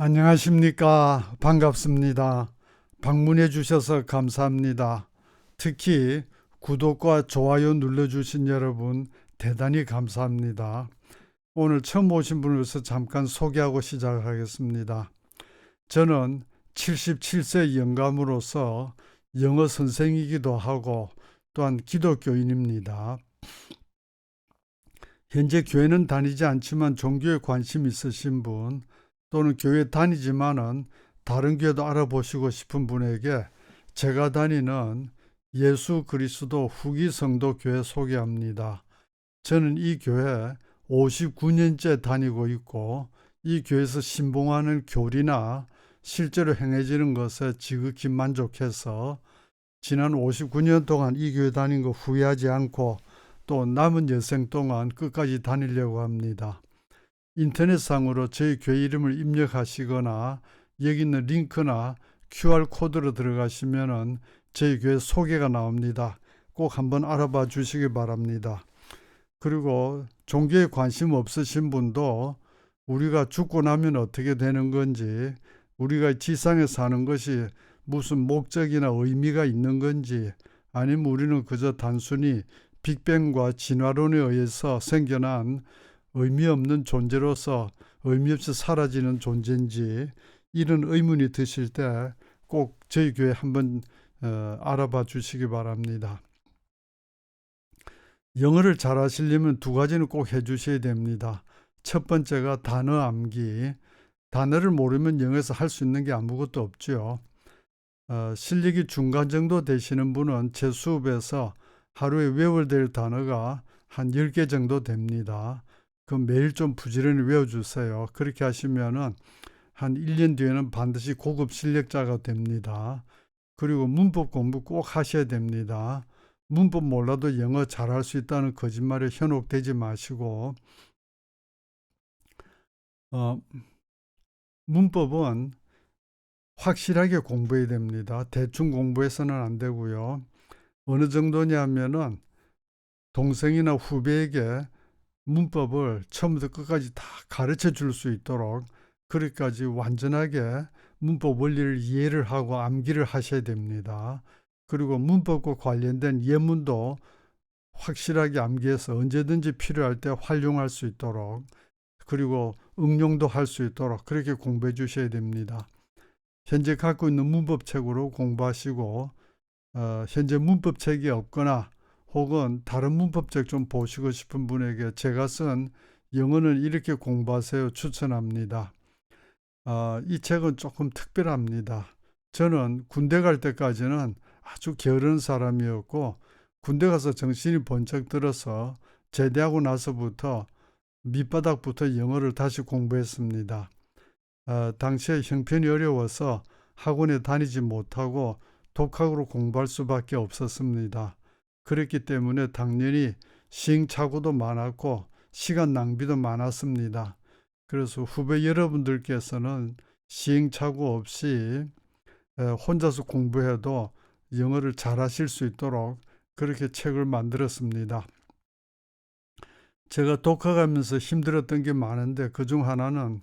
안녕하십니까. 반갑습니다. 방문해 주셔서 감사합니다. 특히 구독과 좋아요 눌러주신 여러분 대단히 감사합니다. 오늘 처음 오신 분을 위해서 잠깐 소개하고 시작하겠습니다. 저는 77세 영감으로서 영어 선생이기도 하고 또한 기독교인입니다. 현재 교회는 다니지 않지만 종교에 관심 있으신 분 또는 교회 다니지만은 다른 교회도 알아보시고 싶은 분에게 제가 다니는 예수 그리스도 후기 성도 교회 소개합니다. 저는 이 교회 59년째 다니고 있고 이 교회에서 신봉하는 교리나 실제로 행해지는 것에 지극히 만족해서 지난 59년 동안 이 교회 다닌 거 후회하지 않고 또 남은 여생 동안 끝까지 다니려고 합니다. 인터넷상으로 저희 교회 이름을 입력하시거나 여기 있는 링크나 QR코드로 들어가시면은 저희 교회 소개가 나옵니다. 꼭 한번 알아봐 주시기 바랍니다. 그리고 종교에 관심 없으신 분도 우리가 죽고 나면 어떻게 되는 건지, 우리가 지상에 사는 것이 무슨 목적이나 의미가 있는 건지, 아니면 우리는 그저 단순히 빅뱅과 진화론에 의해서 생겨난 의미 없는 존재로서 의미 없이 사라지는 존재인지 이런 의문이 드실 때 꼭 저희 교회 한번 어, 알아봐 주시기 바랍니다. 영어를 잘 하시려면 두 가지는 꼭 해주셔야 됩니다. 첫 번째가 단어 암기. 단어를 모르면 영어에서 할 수 있는 게 아무것도 없죠. 어, 실력이 중간 정도 되시는 분은 제 수업에서 하루에 외워야 될 단어가 한 10개 정도 됩니다. 그럼 매일 좀 부지런히 외워주세요. 그렇게 하시면은 한 1년 뒤에는 반드시 고급 실력자가 됩니다. 그리고 문법 공부 꼭 하셔야 됩니다. 문법 몰라도 영어 잘할 수 있다는 거짓말에 현혹되지 마시고, 어, 문법은 확실하게 공부해야 됩니다. 대충 공부해서는 안 되고요. 어느 정도냐면은 동생이나 후배에게 문법을 처음부터 끝까지 다 가르쳐 줄 수 있도록 그렇게까지 완전하게 문법 원리를 이해를 하고 암기를 하셔야 됩니다. 그리고 문법과 관련된 예문도 확실하게 암기해서 언제든지 필요할 때 활용할 수 있도록 그리고 응용도 할 수 있도록 그렇게 공부해 주셔야 됩니다. 현재 갖고 있는 문법책으로 공부하시고 어, 현재 문법책이 없거나 혹은 다른 문법책 좀 보시고 싶은 분에게 제가 쓴 영어는 이렇게 공부하세요 추천합니다. 어, 이 책은 조금 특별합니다. 저는 군대 갈 때까지는 아주 게으른 사람이었고 군대 가서 정신이 번쩍 들어서 제대하고 나서부터 밑바닥부터 영어를 다시 공부했습니다. 어, 당시에 형편이 어려워서 학원에 다니지 못하고 독학으로 공부할 수밖에 없었습니다. 그랬기 때문에 당연히 시행착오도 많았고 시간 낭비도 많았습니다. 그래서 후배 여러분들께서는 시행착오 없이 혼자서 공부해도 영어를 잘 하실 수 있도록 그렇게 책을 만들었습니다. 제가 독학하면서 힘들었던 게 많은데 그 중 하나는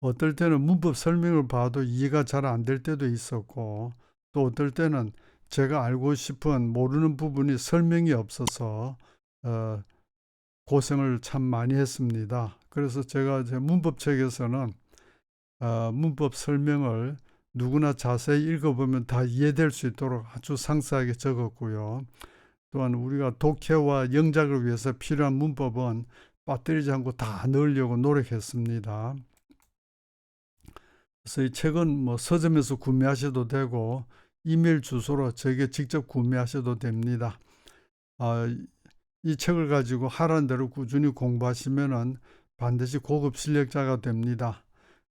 어떨 때는 문법 설명을 봐도 이해가 잘 안 될 때도 있었고 또 어떨 때는 제가 알고 싶은 모르는 부분이 설명이 없어서 어, 고생을 참 많이 했습니다. 그래서 제가 제 문법책에서는 어, 문법 설명을 누구나 자세히 읽어보면 다 이해될 수 있도록 아주 상세하게 적었고요. 또한 우리가 독해와 영작을 위해서 필요한 문법은 빠뜨리지 않고 다 넣으려고 노력했습니다. 그래서 이 책은 뭐 서점에서 구매하셔도 되고 이메일 주소로 저에게 직접 구매하셔도 됩니다. 아, 이 책을 가지고 하라는 대로 꾸준히 공부하시면 반드시 고급 실력자가 됩니다.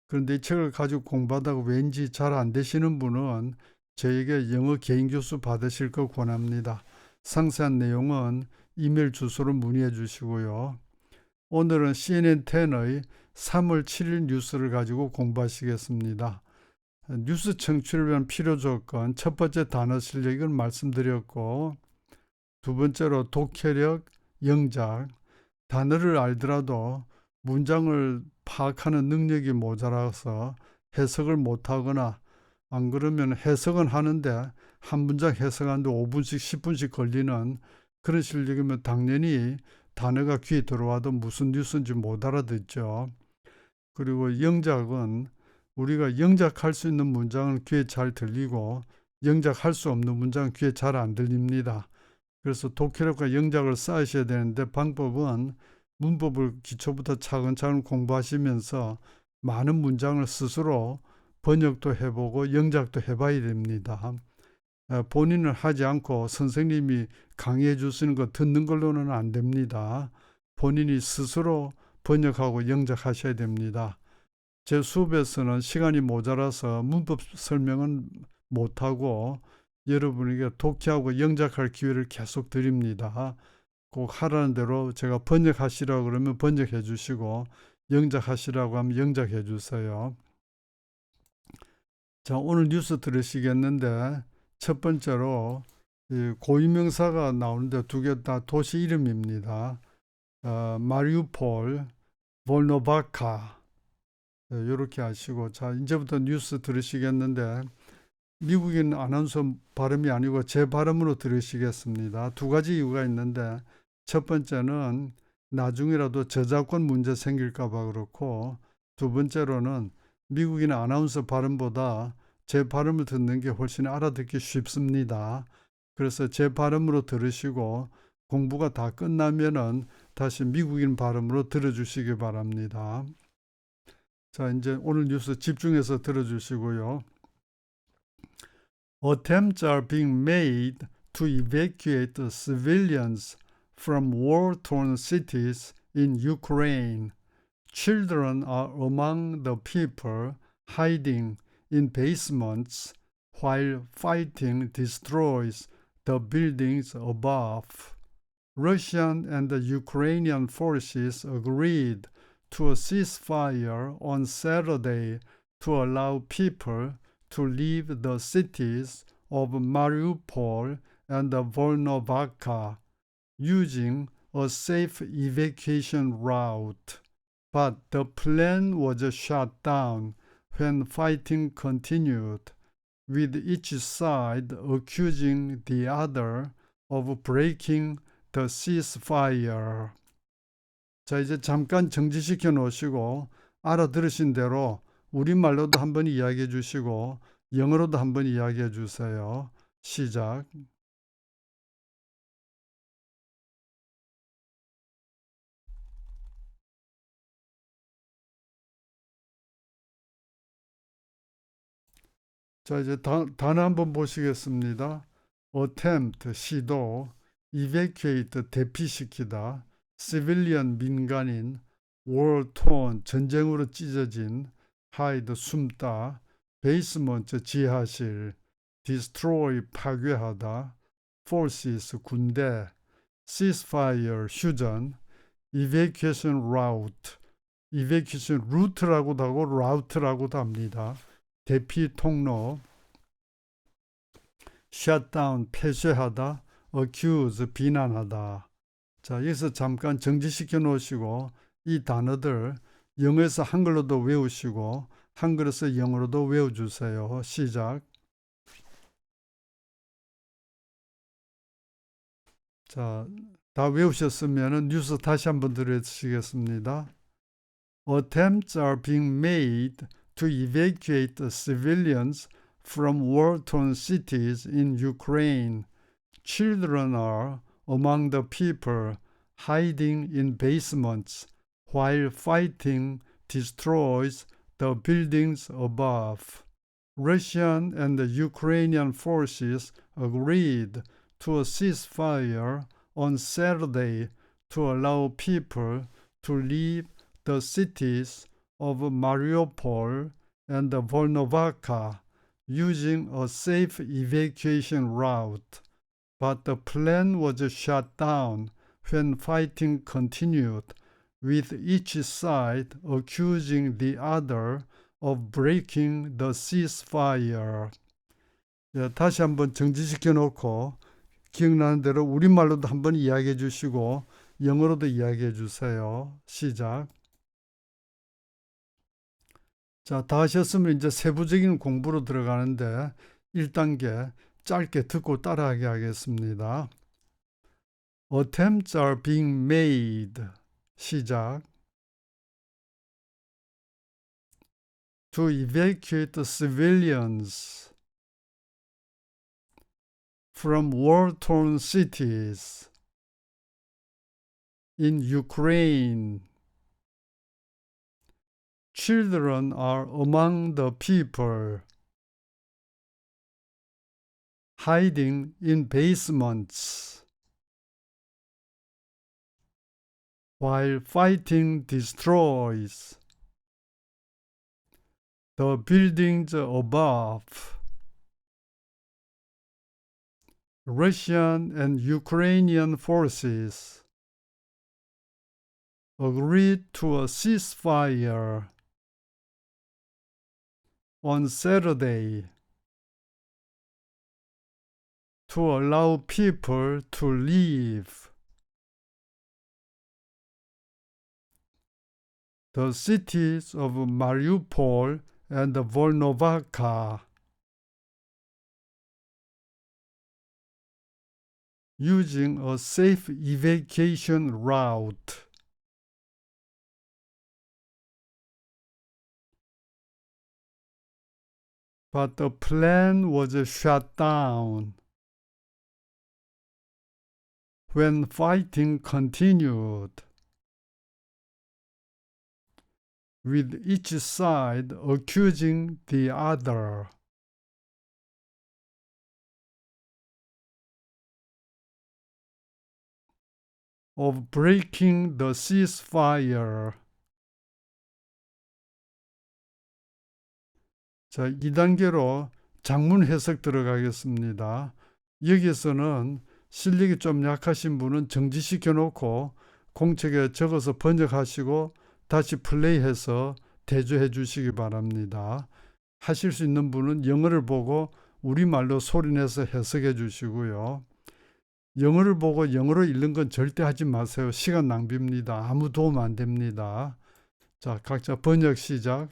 그런데 이 책을 가지고 공부하다가 왠지 잘 안 되시는 분은 저에게 영어 개인 교수 받으실 거 권합니다. 상세한 내용은 이메일 주소로 문의해 주시고요. 오늘은 CNN10의 3월 7일 뉴스를 가지고 공부하시겠습니다. 뉴스 청취를 위한 필요 조건 첫 번째 단어 실력은 말씀드렸고 두 번째로 독해력, 영작 단어를 알더라도 문장을 파악하는 능력이 모자라서 해석을 못하거나 안 그러면 해석은 하는데 한 문장 해석하는데 5분씩 10분씩 걸리는 그런 실력이면 당연히 단어가 귀에 들어와도 무슨 뉴스인지 못 알아듣죠. 그리고 영작은 우리가 영작할 수 있는 문장은 귀에 잘 들리고 영작할 수 없는 문장은 귀에 잘 안 들립니다. 그래서 독해력과 영작을 쌓으셔야 되는데 방법은 문법을 기초부터 차근차근 공부하시면서 많은 문장을 스스로 번역도 해보고 영작도 해봐야 됩니다. 에, 본인은 하지 않고 선생님이 강의해 주시는 거 듣는 걸로는 안 됩니다. 본인이 스스로 번역하고 영작하셔야 됩니다. 제 수업에서는 시간이 모자라서 문법 설명은 못하고 여러분에게 독해하고 영작할 기회를 계속 드립니다. 꼭 하라는 대로 제가 번역하시라고 그러면 번역해 주시고 영작하시라고 하면 영작해 주세요. 자, 오늘 뉴스 들으시겠는데 첫 번째로 이 고유명사가 나오는데 두 개 다 도시 이름입니다. 어, 마리우폴, 볼노바카 이렇게 하시고 자 이제부터 뉴스 들으시겠는데 미국인 아나운서 발음이 아니고 제 발음으로 들으시겠습니다. 두 가지 이유가 있는데 첫 번째는 나중에라도 저작권 문제 생길까 봐 그렇고 두 번째로는 미국인 아나운서 발음보다 제 발음을 듣는 게 훨씬 알아듣기 쉽습니다. 그래서 제 발음으로 들으시고 공부가 다 끝나면은 다시 미국인 발음으로 들어주시기 바랍니다. 자, 이제 오늘 뉴스 집중해서 들어주시고요. Attempts are being made to evacuate the civilians from war-torn cities in Ukraine. Children are among the people hiding in basements while fighting destroys the buildings above. Russian and the Ukrainian forces agreed to a ceasefire on Saturday to allow people to leave the cities of Mariupol and Volnovakha using a safe evacuation route. But the plan was shut down when fighting continued, with each side accusing the other of breaking the ceasefire. 자, 이제 잠깐 정지시켜 놓으시고 알아들으신 대로 우리말로도 한번 이야기해 주시고 영어로도 한번 이야기해 주세요. 시작. 자, 이제 단, 단어 한번 보시겠습니다. attempt, 시도, evacuate, 대피시키다, civilian, 민간인, torn, 전쟁으로 찢어진, hide, 숨다, basement, 지하실, destroy, 파괴하다, forces, 군대, ceasefire, 휴전, evacuation route, evacuation route라고도 하고 route라고도 합니다. 대피 통로, shutdown, 폐쇄하다, accuse, 비난하다. 자, 여기서 잠깐 정지시켜 놓으시고 이 단어들 영어에서 한글로도 외우시고 한글에서 영어로도 외워주세요. 시작. 자, 다 외우셨으면 뉴스 다시 한번 들으시겠습니다. Attempts are being made to evacuate the civilians from war-torn cities in Ukraine. Children are among the people hiding in basements while fighting destroys the buildings above. Russian and Ukrainian forces agreed to a ceasefire on Saturday to allow people to leave the cities of Mariupol and Volnovakha using a safe evacuation route. But the plan was shut down when fighting continued, with each side accusing the other of breaking the ceasefire. 예, 다시 한번 정지시켜 놓고 기억나는 대로 우리말로도 한번 이야기해 주시고 영어로도 이야기해 주세요. 시작. 자, 다 하셨으면 이제 세부적인 공부로 들어가는데 1단계 짧게 듣고 따라하게 하겠습니다. Attempts are being made. 시작. To evacuate the civilians from war-torn cities in Ukraine. Children are among the people hiding in basements while fighting destroys the buildings above. Russian and Ukrainian forces agreed to a ceasefire on Saturday to allow people to leave. The cities of Mariupol and Volnovakha using a safe evacuation route. But the plan was shut down when fighting continued, with each side accusing the other. of breaking the ceasefire. 자, 2단계로 장문 해석 들어가겠습니다. 여기서는 실력이 좀 약하신 분은 정지시켜 놓고 공책에 적어서 번역하시고 다시 플레이해서 대조해 주시기 바랍니다. 하실 수 있는 분은 영어를 보고 우리말로 소리내서 해석해 주시고요. 영어를 보고 영어로 읽는 건 절대 하지 마세요. 시간 낭비입니다. 아무 도움 안 됩니다. 자, 각자 번역 시작.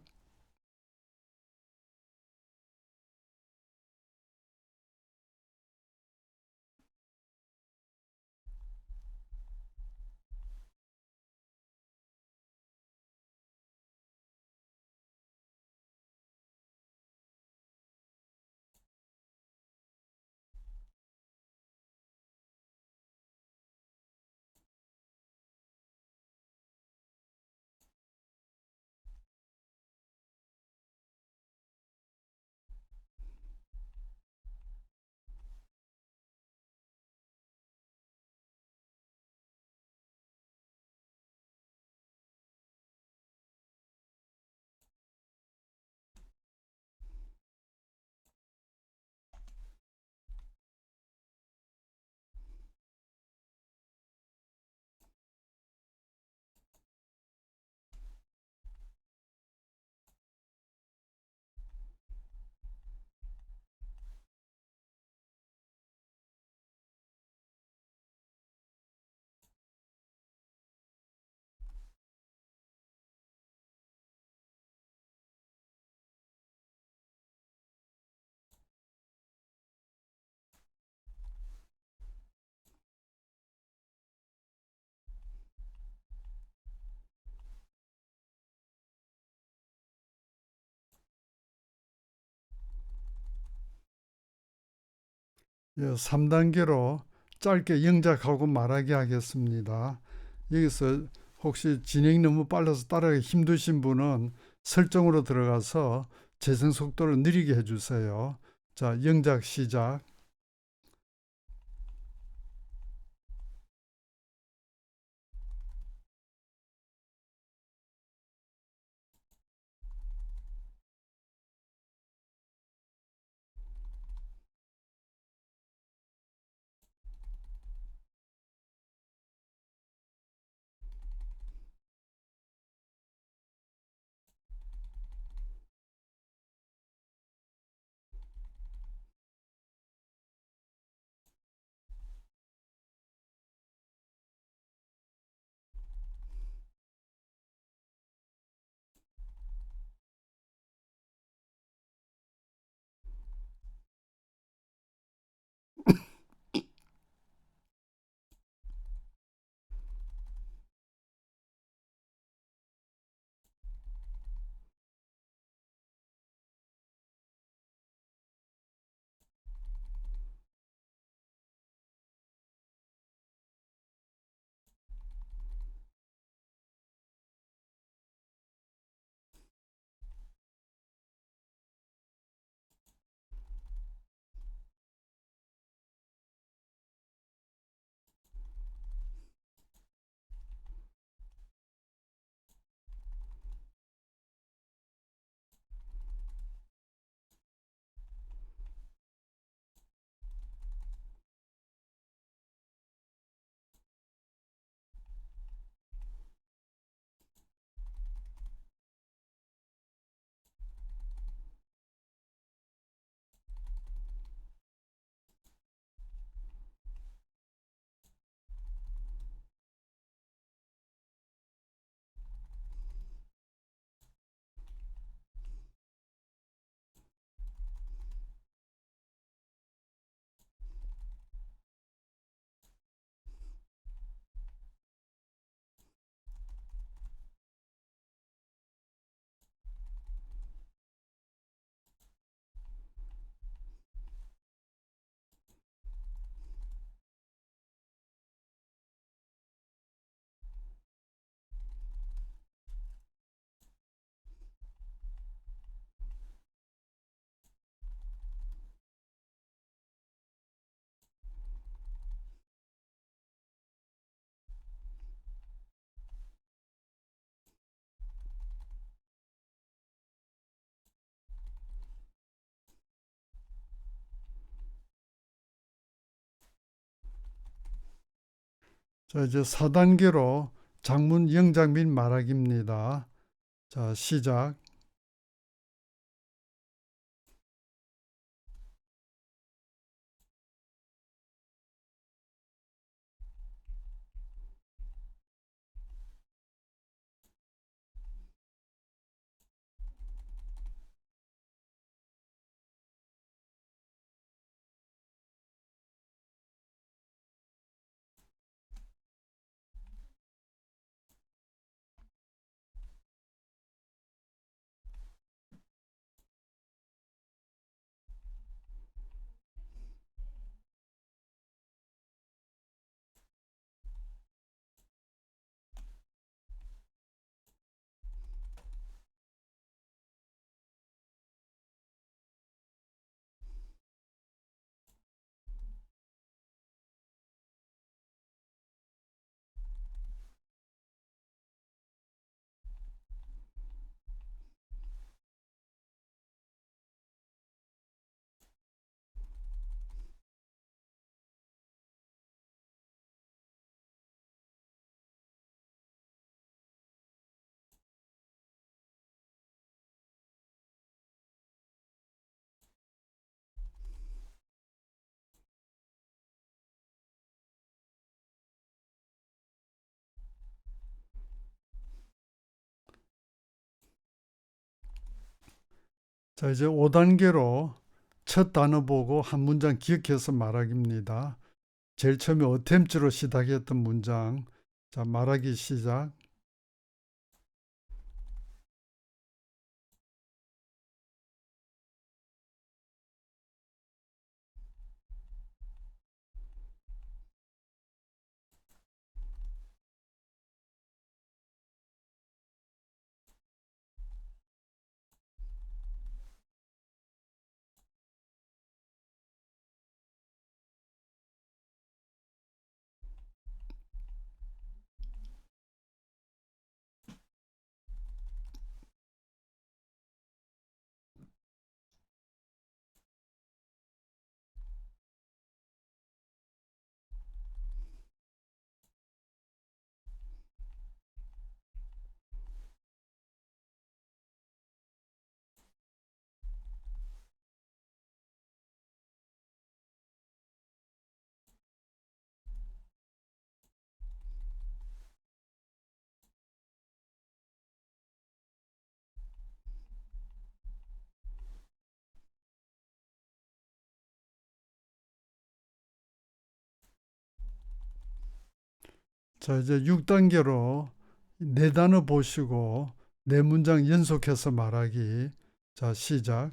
3단계로 짧게 영작하고 말하기 하겠습니다. 여기서 혹시 진행이 너무 빨라서 따라가기 힘드신 분은 설정으로 들어가서 재생 속도를 느리게 해주세요. 자, 영작 시작. 자, 이제 4단계로 장문 영작 및 말하기입니다. 자, 시작. 자, 이제 5단계로 첫 단어 보고 한 문장 기억해서 말하기입니다. 제일 처음에 어템트로 시작했던 문장. 자, 말하기 시작. 자, 이제 6단계로 네 단어 보시고 네 문장 연속해서 말하기. 자, 시작.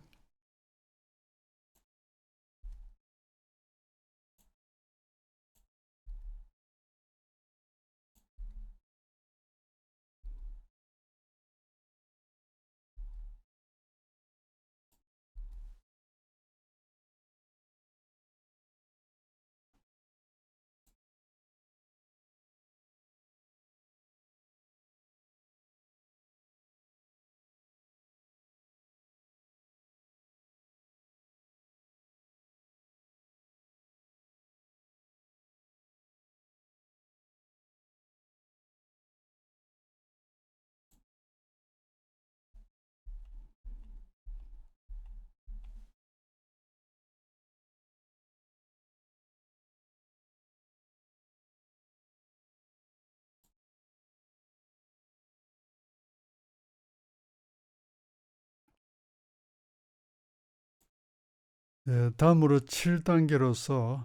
다음으로 7단계로서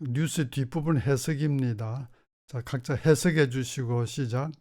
뉴스 뒷부분 해석입니다. 자, 각자 해석해 주시고 시작.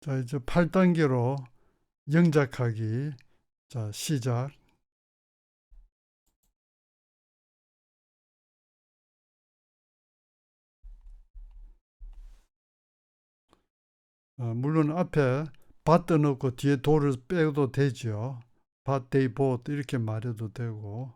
자, 이제 8단계로 영작하기. 자, 시작. 어, 물론 앞에 밭 넣고 뒤에 도를 빼도 되죠. 밭, 데이, 봇 이렇게 말해도 되고.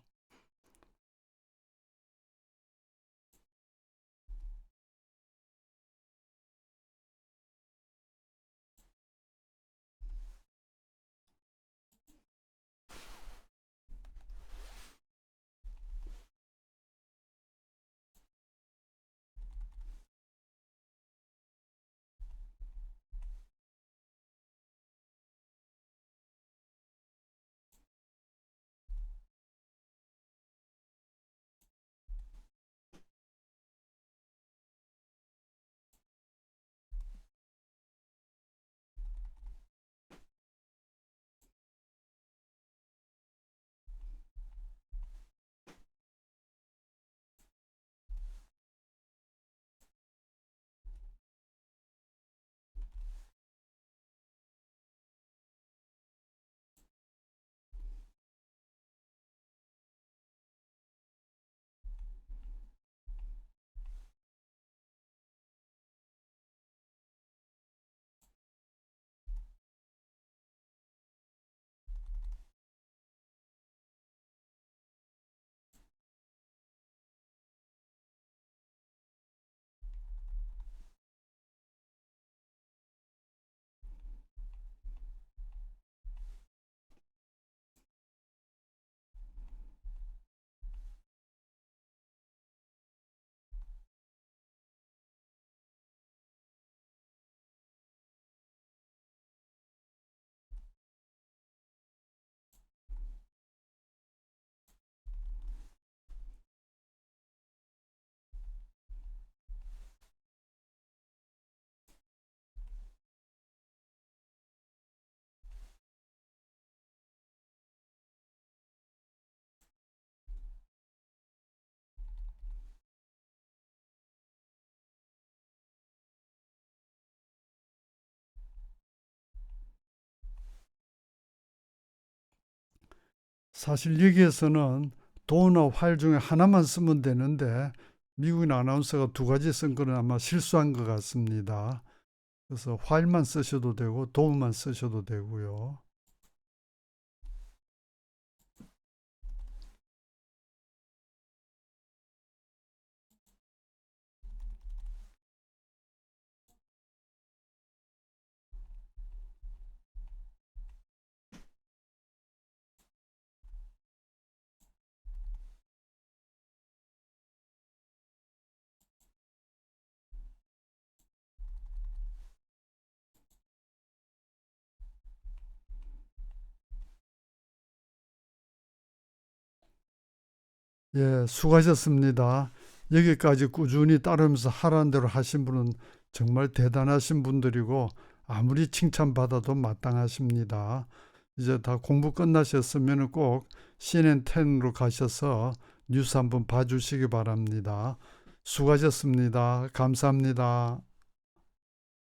사실 여기에서는 도나 활 중에 하나만 쓰면 되는데 미국인 아나운서가 두 가지 쓴 거는 아마 실수한 것 같습니다. 그래서 활만 쓰셔도 되고 도만 쓰셔도 되고요. 예, 수고하셨습니다. 여기까지 꾸준히 따르면서 하라는 대로 하신 분은 정말 대단하신 분들이고 아무리 칭찬받아도 마땅하십니다. 이제 다 공부 끝나셨으면 꼭 CNN10으로 가셔서 뉴스 한번 봐주시기 바랍니다. 수고하셨습니다. 감사합니다.